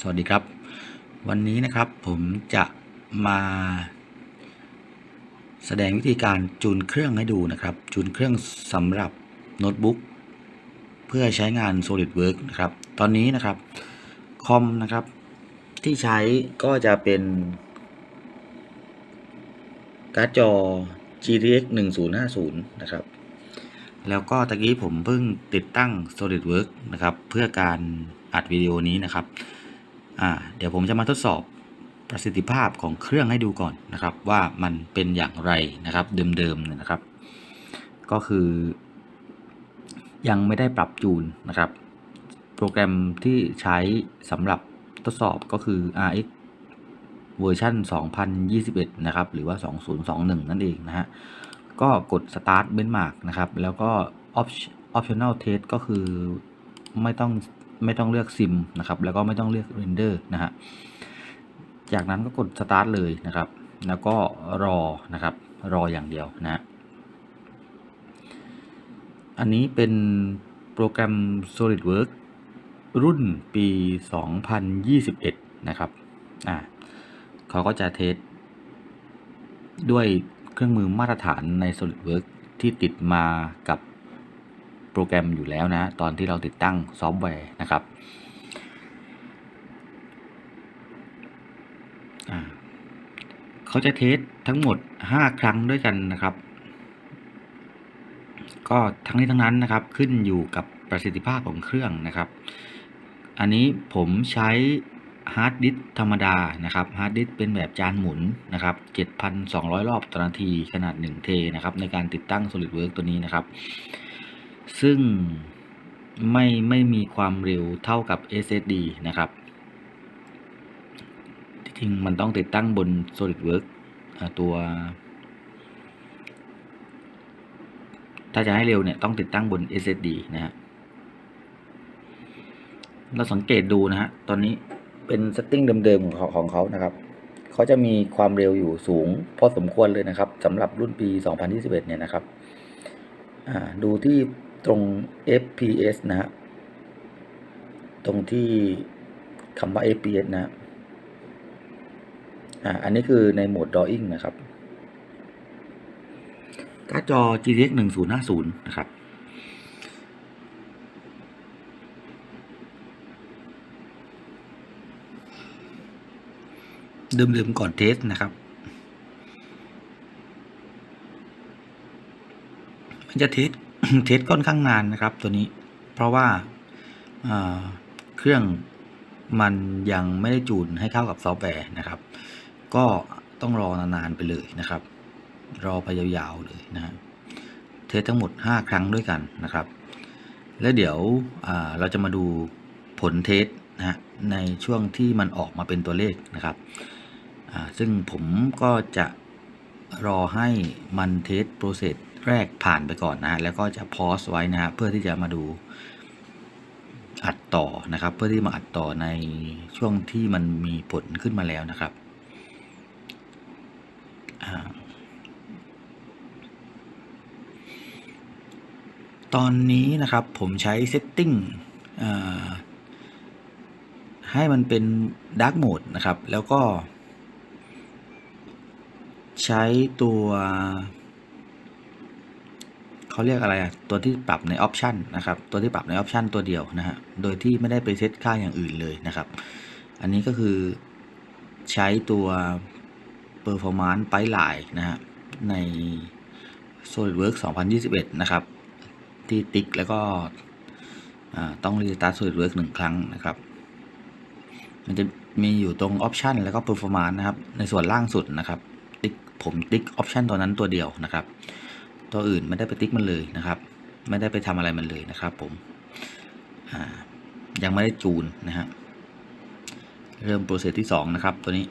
สวัสดีครับ วันนี้นะครับผมจะมาแสดงวิธีการจูนเครื่องให้ดูนะครับ จูนเครื่องสำหรับโน้ตบุ๊กเพื่อใช้งาน SolidWorks นะครับ ตอนนี้นะครับคอมนะครับที่ใช้ก็จะเป็นการ์ดจอ GTX 1050 นะครับ แล้วก็ตะกี้ผมเพิ่งติดตั้ง SolidWorks นะครับ เพื่อการอัดวิดีโอนี้นะครับ อ่าเดี๋ยวผมจะมาทดสอบประสิทธิภาพของเครื่องให้ดูก่อนนะครับ ว่ามันเป็นอย่างไรนะครับเดิมๆเนี่ยนะครับ ก็คือ ยังไม่ได้ปรับจูนนะครับ โปรแกรมที่ใช้สำหรับทดสอบก็คือ RX เวอร์ชัน2021 นะครับ หรือว่า 2021 นั่นเองนะฮะ ก็กด start benchmark นะครับ แล้วก็ Op- optional test ก็คือไม่ต้อง ไม่ต้องเลือก sim นะครับ แล้วก็ไม่ต้องเลือก render นะฮะ จากนั้นก็กด start เลยนะครับ แล้วก็รอนะครับ รออย่างเดียวนะฮะอันนี้เป็นโปรแกรม SolidWorks รุ่นปี 2021 นะครับ อ่าเขาก็จะเทสด้วยเครื่องมือมาตรฐานใน SolidWorks ที่ติดมากับ โปรแกรมอยู่แล้วนะ ตอนที่เราติดตั้งซอฟต์แวร์นะครับเขาจะเทสทั้งหมด 5 ครั้งด้วยกันนะครับ ก็ทั้งนี้ทั้งนั้นนะครับขึ้นอยู่กับประสิทธิภาพของเครื่องนะครับ อันนี้ผมใช้ฮาร์ดดิสธรรมดานะครับฮาร์ดดิสเป็นแบบจานหมุนนะครับ 7,200 รอบต่อนาทีขนาด 1 เทนะครับในการติดตั้ง SolidWorks ตัวนี้นะครับ ซึ่งไม่ไม่มีความเร็วเท่ากับ SSD นะครับจริงมันต้องติดตั้งบน SolidWorks ตัว ถ้าจะให้เร็วเนี่ยต้องติดตั้งบน SSD นะฮะ เราสังเกตดูนะฮะ ตอนนี้เป็นเซตติ้งเดิมๆของเขาของเขานะครับ เขาจะมีความเร็วอยู่สูงพอสมควรเลยนะครับสำหรับรุ่นปี 2021 เนี่ยนะครับ ดูที่ ตรง FPS นะฮะ ตรงที่คำว่า FPS นะฮะอ่า อันนี้คือในโหมด Drawing นะครับการ์ดจอ GTX 1050 นะครับเดิมๆก่อนเทสนะครับมันจะเทส เทสค่อนข้างนานนะครับตัวนี้ เพราะว่าอ่าเครื่องมันยังไม่ได้จูนให้เข้ากับซอฟต์แวร์นะครับ ก็ต้องรอนานๆไปเลยนะครับ รอไปยาวๆเลยนะฮะเทสทั้งหมด 5 ครั้งด้วยกันนะครับ แล้วเดี๋ยวเราจะมาดูผลเทสนะฮะในช่วงที่มันออกมาเป็นตัวเลขนะครับ ซึ่งผมก็จะรอให้มันเทสโปรเซส แรกผ่านไปก่อนนะฮะแล้วก็จะพอสไว้นะฮะเพื่อที่จะมาดูอัดต่อนะครับ เพื่อที่มาอัดต่อในช่วงที่มันมีผลขึ้นมาแล้วนะครับตอนนี้นะครับผมใช้เซตติ้งให้มันเป็นด a r k กโหมดนะครับ แล้วก็ ใช้ตัว เขาเรียกอะไรอะตัวที่ปรับในออปชันนะครับตัวที่ปรับในออปชันตัวเดียวนะฮะโดยที่ไม่ได้ไปเซตค่าอย่างอื่นเลยนะครับ อันนี้ก็คือใช้ตัว performance ไปหลายนะฮะใน SolidWorks 2021 นะครับ ที่ติ๊กแล้วก็อ่าต้องรีสตาร์ท SolidWorks หนึ่งครั้งนะครับ มันจะมีอยู่ตรง Option แล้วก็ Performance นะครับ ในส่วนล่างสุดนะครับ ติ๊กผมติ๊ก Option ตัวนั้นตัวเดียวนะครับ ตัวอื่นไม่ได้ไปติ๊กมันเลยนะครับ ไม่ได้ไปทำอะไรมันเลยนะครับ ผมยังไม่ได้จูนนะฮะเริ่มโปรเซสที่2นะครับตัวนี้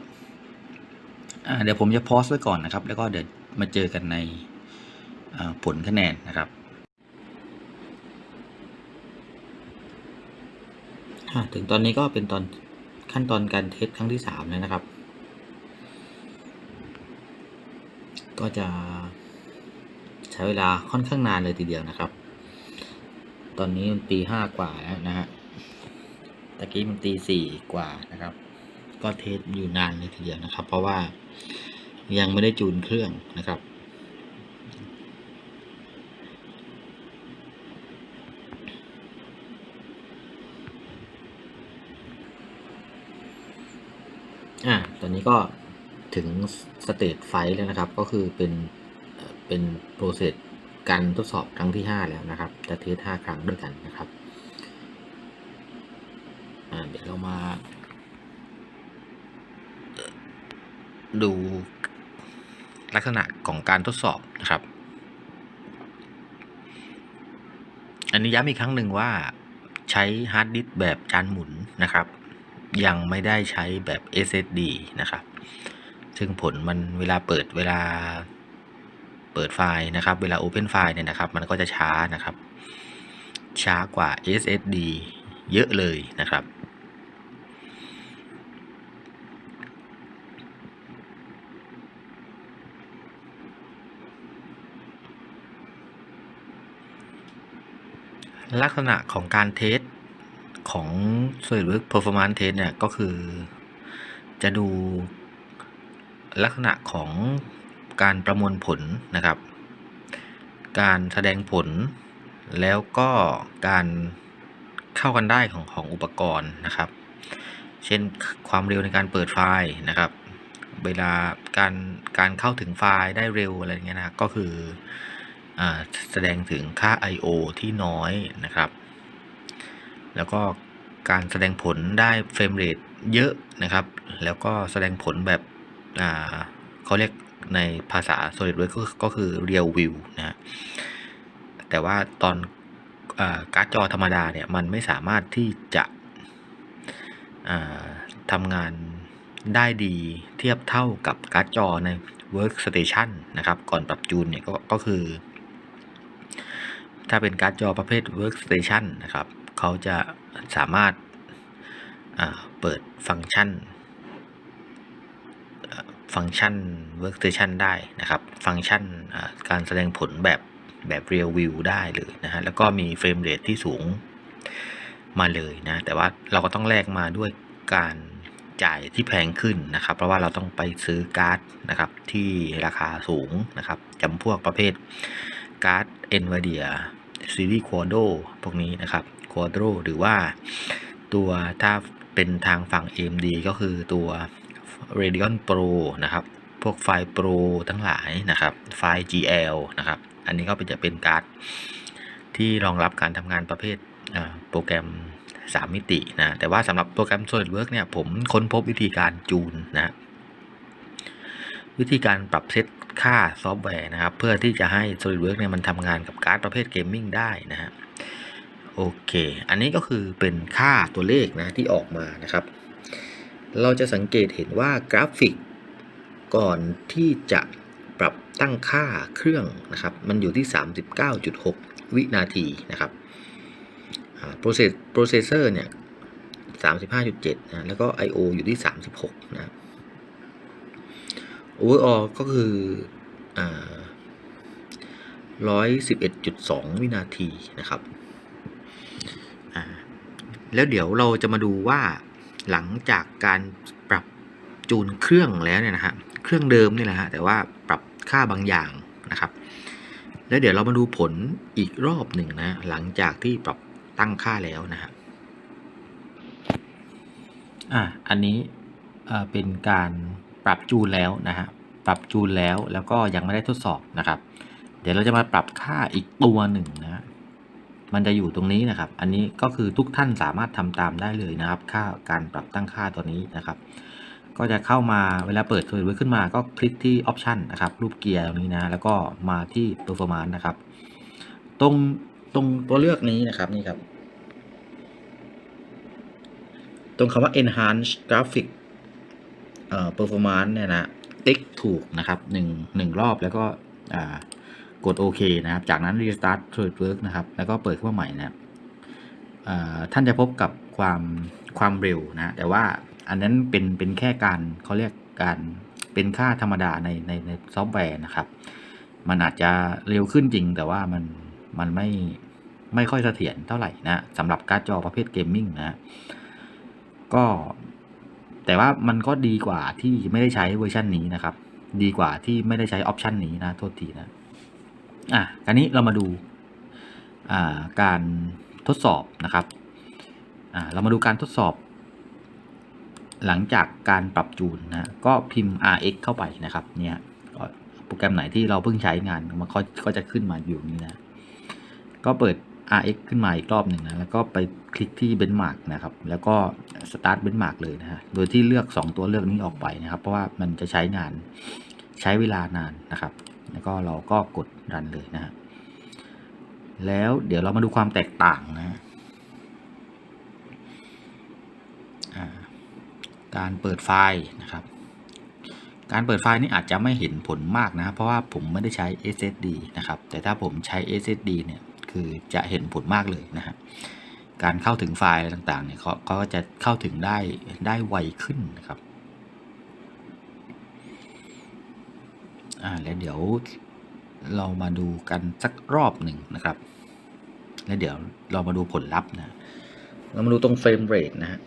เดี๋ยวผมจะพอสไว้ก่อนนะครับ แล้วก็เดี๋ยวมาเจอกันในผลคะแนนนะครับถึงตอนนี้ก็เป็นตอนขั้นตอนการเทสครั้งที่สามแล้วนะครับ ก็จะ ช้เวลาค่อนข้างนานเลยทีเดียวนะครับ ตอนนี้มันตีห้ากว่าแล้วนะฮะตะกี้มันตีสี่กว่านะครับ ก็เทสอยู่นานเลยทีเดียวนะครับ เพราะว่ายังไม่ได้จูนเครื่องนะครับอ่าตอนนี้ก็ถึงสเตจไฟแล้วนะครับ ก็คือเป็น เป็นโปรเซสการทดสอบครั้งที่ 5 แล้วนะครับ จะเทส5ครั้งด้วยกันนะครับเดี๋ยวเรามา ดูลักษณะของการทดสอบนะครับ อันนี้ย้ำอีกครั้งหนึ่งว่าใช้ฮาร์ดดิสก์แบบจานหมุนนะครับ ยังไม่ได้ใช้แบบ SSD นะครับ ซึ่งผลมันเวลาเปิดเวลา เปิดไฟล์นะครับ เวลา Open ไฟล์เนี่ยนะครับ มันก็จะช้านะครับ ช้ากว่า SSD เยอะเลยนะครับ ลักษณะของการเทสของ SolidWorks Performance Test เนี่ยก็คือจะดูลักษณะของ การประมวลผลนะครับ การแสดงผล แล้วก็การเข้ากันได้ของของอุปกรณ์นะครับ เช่นความเร็วในการเปิดไฟล์นะครับ เวลาการการเข้าถึงไฟล์ได้เร็วอะไรเงี้ยนะก็คืออแสดงถึงค่า I/O ที่น้อยนะครับ แล้วก็การแสดงผลได้เฟรมเรทเยอะนะครับ แล้วก็แสดงผลแบบเขาเรียก ในภาษา SolidWorks ก็ก็คือ Real View นะฮะแต่ว่าตอนอการ์ดจอธรรมดาเนี่ยมันไม่สามารถที่จะทำงานได้ดีเทียบเท่ากับการ์ดจอใน Workstation นะครับ ก่อนปรับจูนเนี่ยก็ก็คือ ถ้าเป็นการ์ดจอประเภท Workstation นะครับ เขาจะสามารถเปิดฟังก์ชัน ฟังก์ชัน Workstation ได้นะครับ ฟังก์ชันการแสดงผลแบบแบบ Real View ได้เลยนะฮะแล้วก็มีเฟรมเรทที่สูงมาเลยนะ แต่ว่าเราก็ต้องแลกมาด้วยการจ่ายที่แพงขึ้นนะครับ เพราะว่าเราต้องไปซื้อการ์ดนะครับที่ราคาสูงนะครับจำพวกประเภทการ์ด NVIDIA Series Quadro พวกนี้นะครับ Quadro หรือว่าตัวถ้าเป็นทางฝั่ง AMD ก็คือตัว Radeon Pro นะครับ พวกไฟล์ Pro ทั้งหลายนะครับ ไฟล์ GL นะครับ อันนี้ก็เป็นจะเป็นการ์ดที่รองรับการทำงานประเภทโปรแกรม 3 มิตินะ แต่ว่าสำหรับโปรแกรม SolidWorks เนี่ยผมค้นพบวิธีการจูนนะวิธีการปรับเซตค่าซอฟต์แวร์นะครับ เพื่อที่จะให้ SolidWorks เนี่ยมันทำงานกับการ์ดประเภทเกมมิ่งได้นะฮะโอเค อันนี้ก็คือเป็นค่าตัวเลขนะที่ออกมานะครับ เราจะสังเกตเห็นว่ากราฟิก ก่อนที่จะปรับตั้งค่าเครื่องนะครับ มันอยู่ที่ 39.6 วินาทีนะครับโปรเซสโปรเซสเซอร์เนี่ย35.7นะแล้วก็ I/O อยู่ที่ 36นะ overall ก็คืออ111.2 วินาทีนะครับ แล้วเดี๋ยวเราจะมาดูว่า หลังจากการปรับจูนเครื่องแล้วเนี่ยนะฮะเครื่องเดิมนี่แหละฮะแต่ว่าปรับค่าบางอย่างนะครับ แล้วเดี๋ยวเรามาดูผลอีกรอบหนึ่งนะหลังจากที่ปรับตั้งค่าแล้วนะฮะอะอันนี้เอ่อเป็นการปรับจูนแล้วนะฮะปรับจูนแล้วแล้วก็ยังไม่ได้ทดสอบนะครับ เดี๋ยวเราจะมาปรับค่าอีกตัวหนึ่งนะ มันจะอยู่ตรงนี้นะครับ อันนี้ก็คือทุกท่านสามารถทำตามได้เลยนะครับ ค่าการปรับตั้งค่าตัวนี้นะครับ ก็จะเข้ามาเวลาเปิด SolidWorks ขึ้นมาก็คลิกที่ Option นะครับ รูปเกียร์ตรงนี้นะ แล้วก็มาที่ Performance นะครับ ตรงตรงตัวเลือกนี้นะครับนี่ครับ ตรงคำว่า enhance graphic เอ่อ performance เนี่ยนะ ติ๊กถูกนะครับหนึ่งหนึ่งรอบแล้วก็อ่า กดโอเคนะครับ จากนั้น restart SolidWork นะครับ แล้วก็เปิดขึ้นมาใหม่นะครับอ่าท่านจะพบกับความความเร็วนะ แต่ว่าอันนั้นเป็นเป็นแค่การเขาเรียกการเป็นค่าธรรมดาในในในซอฟต์แวร์นะครับ มันอาจจะเร็วขึ้นจริง แต่ว่ามันมันไม่ไม่ค่อยเสถียรเท่าไหร่นะสำหรับการ์ดจอประเภทเกมมิ่งนะก็แต่ว่ามันก็ดีกว่าที่ไม่ได้ใช้เวอร์ชันนี้นะครับ ดีกว่าที่ไม่ได้ใช้ออปชันนี้นะโทษทีนะ อะคราวนี้เรามาดูาการทดสอบนะครับเรามาดูการทดสอบ หลังจากการปรับจูนนะก็พิมพ์ rx เข้าไปนะครับเนี่ยโปรแกรมไหนที่เราเพิ่งใช้งานมันก็จะขึ้นมาอยู่นี้นะก็เปิด rx ขึ้นมาอีกรอบหนึ่งนะแล้วก็ไปคลิกที่ benchmark นะครับ แล้วก็ start benchmark เลยนะฮะโดยที่เลือก 2 ตัวเลือกนี้ออกไปนะครับ เพราะว่ามันจะใช้งานใช้เวลานานนะครับ แล้วก็เราก็กดรันเลยนะฮะแล้วเดี๋ยวเรามาดูความแตกต่างนะฮะการเปิดไฟล์นะครับ การเปิดไฟล์นี่อาจจะไม่เห็นผลมากนะ เพราะว่าผมไม่ได้ใช้ SSD นะครับ แต่ถ้าผมใช้ SSD เนี่ยคือจะเห็นผลมากเลยนะฮะการเข้าถึงไฟล์ต่างๆเนี่ยเขาเขาก็จะเข้าถึงได้ได้ไวขึ้นนะครับ อ่าแล้วเดี๋ยวเรามาดูกันสักรอบหนึ่งนะครับ แล้วเดี๋ยวเรามาดูผลลัพธ์นะ เรามาดูตรงเฟรมเรทนะฮะ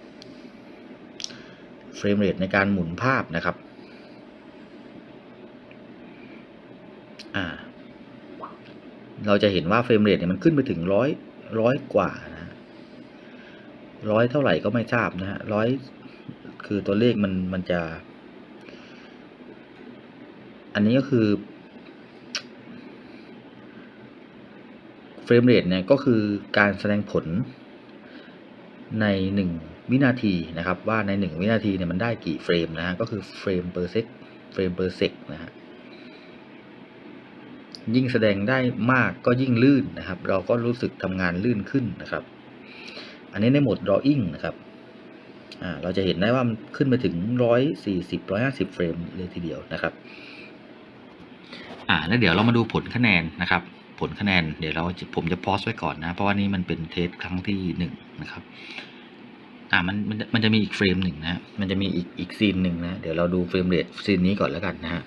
เฟรมเรทในการหมุนภาพนะครับ อ่า เราจะเห็นว่าเฟรมเรทเนี่ยมันขึ้นไปถึงร้อยร้อยกว่านะร้อยเท่าไหร่ก็ไม่ทราบนะฮะร้อยคือตัวเลขมันมันจะ อันนี้ก็คือเฟรมเรทเนี่ยก็คือการแสดงผลใน 1 วินาทีนะครับ ว่าใน 1 วินาทีเนี่ยมันได้กี่เฟรมนะฮะก็คือเฟรม per sec เฟรม per sec นะฮะยิ่งแสดงได้มากก็ยิ่งลื่นนะครับ เราก็รู้สึกทำงานลื่นขึ้นนะครับ อันนี้ในโหมด drawing นะครับเราจะเห็นได้ว่ามันขึ้นไปถึง 140 150 เฟรมเลยทีเดียวนะครับ อ่าแล้วเดี๋ยวเรามาดูผลคะแนนนะครับ ผลคะแนนเดี๋ยวเราผมจะพอสไว้ก่อนนะ เพราะว่านี้มันเป็นเทสครั้งที่หนึ่งนะครับอ่ามันมันมันจะมีอีกเฟรมหนึ่งนะ มันจะมีอีกอีกซีนหนึ่งนะ เดี๋ยวเราดูเฟรมเรทซีนนี้ก่อนแล้วกันนะฮะ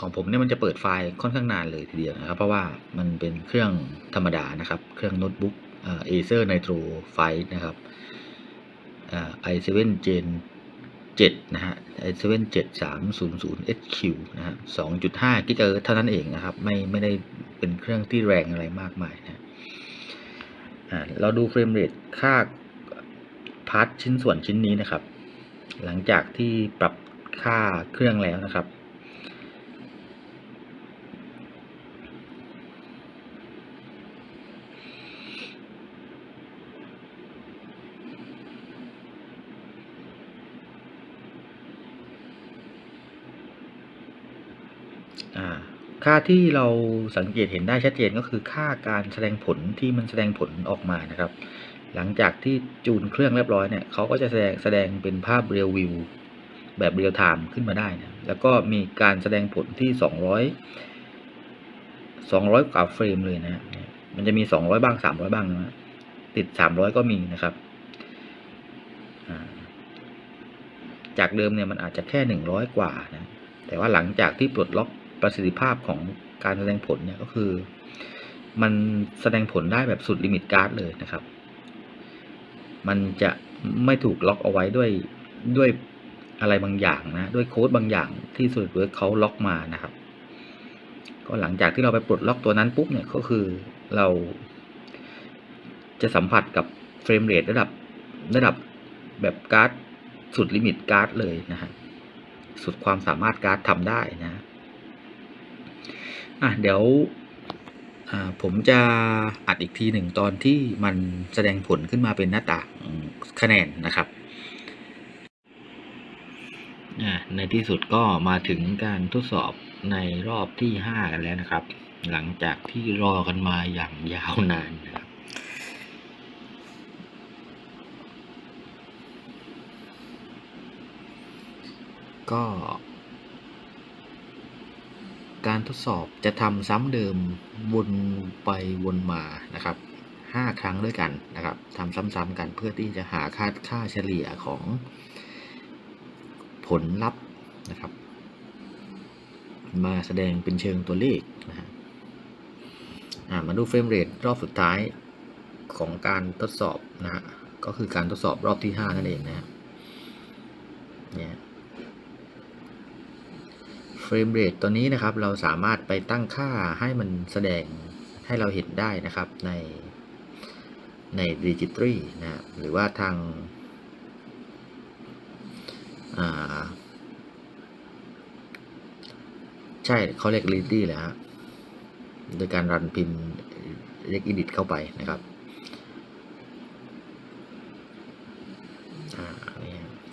ของผมเนี่ยมันจะเปิดไฟล์ค่อนข้างนานเลยทีเดียวนะครับ เพราะว่ามันเป็นเครื่องธรรมดานะครับ เครื่องโน้ตบุ๊กเอ่อ Acer Nitro 5นะครับเอ่อ i7 Gen 7นะฮะ i7 7300 HQ นะฮะ2.5กิกะเอิร์เท่านั้นเองนะครับ ไม่ไม่ได้เป็นเครื่องที่แรงอะไรมากมายนะอ่าเราดูเฟรมเรทค่าพาร์ทชิ้นส่วนชิ้นนี้นะครับ หลังจากที่ปรับค่าเครื่องแล้วนะครับ อ่า ค่าที่เราสังเกตเห็นได้ชัดเจนก็คือค่าการแสดงผลที่มันแสดงผลออกมานะครับ หลังจากที่จูนเครื่องเรียบร้อยเนี่ยเขาก็จะแสดงแสดงเป็นภาพเรียลวิวแบบเรียลไทม์ขึ้นมาได้นะแล้วก็มีการแสดงผลที่ 200 200 กว่าเฟรมเลยนะมันจะมี 200 บ้าง 300 บ้างนะติด 300 ก็มีนะครับ จากเดิมเนี่ยมันอาจจะแค่ 100 กว่านะแต่ว่าหลังจากที่ปลดล็อก ประสิทธิภาพของการแสดงผลเนี่ยก็คือ มันแสดงผลได้แบบสุดลิมิตการ์ดเลยนะครับ มันจะไม่ถูกล็อกเอาไว้ด้วยด้วยอะไรบางอย่างนะ ด้วยโค้ดบางอย่างที่ SolidWorks เขาล็อกมานะครับ ก็หลังจากที่เราไปปลดล็อกตัวนั้นปุ๊บเนี่ยก็คือเราจะสัมผัสกับเฟรมเรทระดับระดับแบบการ์ดสุดลิมิตการ์ดเลยนะฮะสุดความสามารถการ์ดทำได้นะ อะเดี๋ยวผมจะอัดอีกทีหนึ่งตอนที่มันแสดงผลขึ้นมาเป็นหน้าต่างคะแนนนะครับอ่ในที่สุดก็มาถึงการทดสอบในรอบที่ 5 กันแล้วนะครับ หลังจากที่รอกันมาอย่างยาวนานนะครับก็ การทดสอบจะทำซ้ำเดิมวนไปวนมานะครับ 5 ครั้งด้วยกันนะครับทำซ้ำๆกันเพื่อที่จะหาค่าค่าเฉลี่ยของผลลัพธ์นะครับ มาแสดงเป็นเชิงตัวเลขนะฮะมาดูเฟรมเรทรอบสุดท้ายของการทดสอบนะฮะก็คือการทดสอบรอบที่ 5 นั่นเองนะฮะเนี่ย เฟรมเรทตัวนี้นะครับเราสามารถไปตั้งค่าให้มันแสดงให้เราเห็นได้นะครับในในดิจิตรีนะฮะหรือว่าทางาใช่เขาเรียก r e a d y แหละฮะโดยการรันพิมพ์เรียก edit เข้าไปนะครับ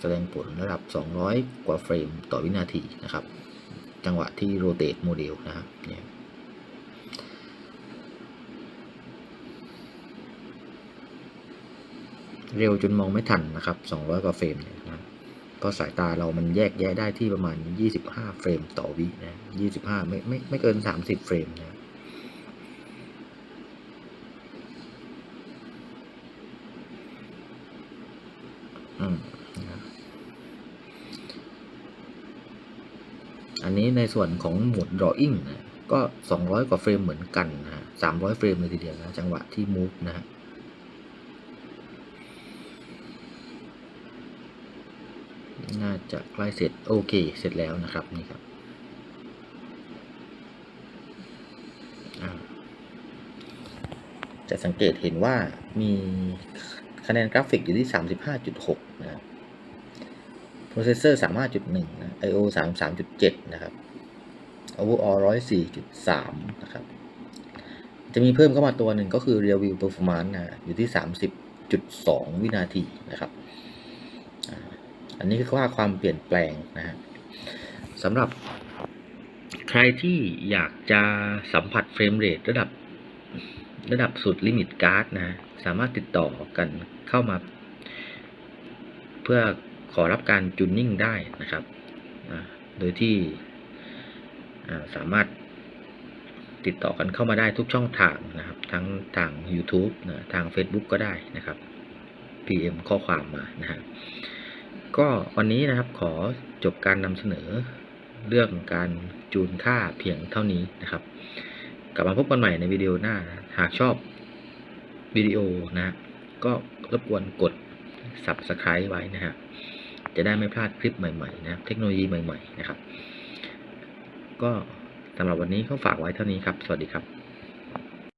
แสดงผลระดับ 200 กว่าเฟรมต่อวินาทีนะครับ จังหวะที่ rotate โมเดลนะครับเนี่ยเร็วจนมองไม่ทันนะครับ 200 กว่าเฟรมเนี่ยนะก็สายตาเรามันแยกแยะได้ที่ประมาณ 25 เฟรมต่อวินะ25 ไม่ไม่ไม่เกิน 30 เฟรมนะอืมนะครับ อันนี้ในส่วนของหมด drawing นะก็ 200 กว่าเฟรมเหมือนกันนะฮะ300เฟรมเลยทีเดียวนะจังหวะที่ move นะฮะน่าจะใกล้เสร็จโอเค เสร็จแล้วนะครับนี่ครับจะสังเกตเห็นว่ามีคะแนนกราฟิกอยู่ที่ 35.6 นะ ครับ processor 35.1นะ IO 33.7 นะครับ overall 104.3 นะครับ จะมีเพิ่มเข้ามาตัวหนึ่งก็คือ real view performance นะอยู่ที่ 30.2 วินาทีนะครับ อันนี้คือว่าความเปลี่ยนแปลงนะฮะสำหรับใครที่อยากจะสัมผัสเฟรมเรทระดับระดับสุดลิมิตการ์ดนะ สามารถติดต่อกันเข้ามา เพื่อ ขอรับการจูนนิ่งได้นะครับ โดยที่สามารถติดต่อกันเข้ามาได้ทุกช่องทางนะครับ ทั้งทาง YouTube นะทาง Facebook ก็ได้นะครับ PM ข้อความมานะฮะก็วันนี้นะครับขอจบการนำเสนอเรื่องการจูนค่าเพียงเท่านี้นะครับ กลับมาพบกันใหม่ในวิดีโอหน้า หากชอบวิดีโอนะ ก็รบกวนกด subscribe ไว้นะฮะ จะได้ไม่พลาดคลิปใหม่ๆนะเทคโนโลยีใหม่ ๆ นะครับ ก็สำหรับวันนี้ก็ฝากไว้เท่านี้ครับ สวัสดีครับ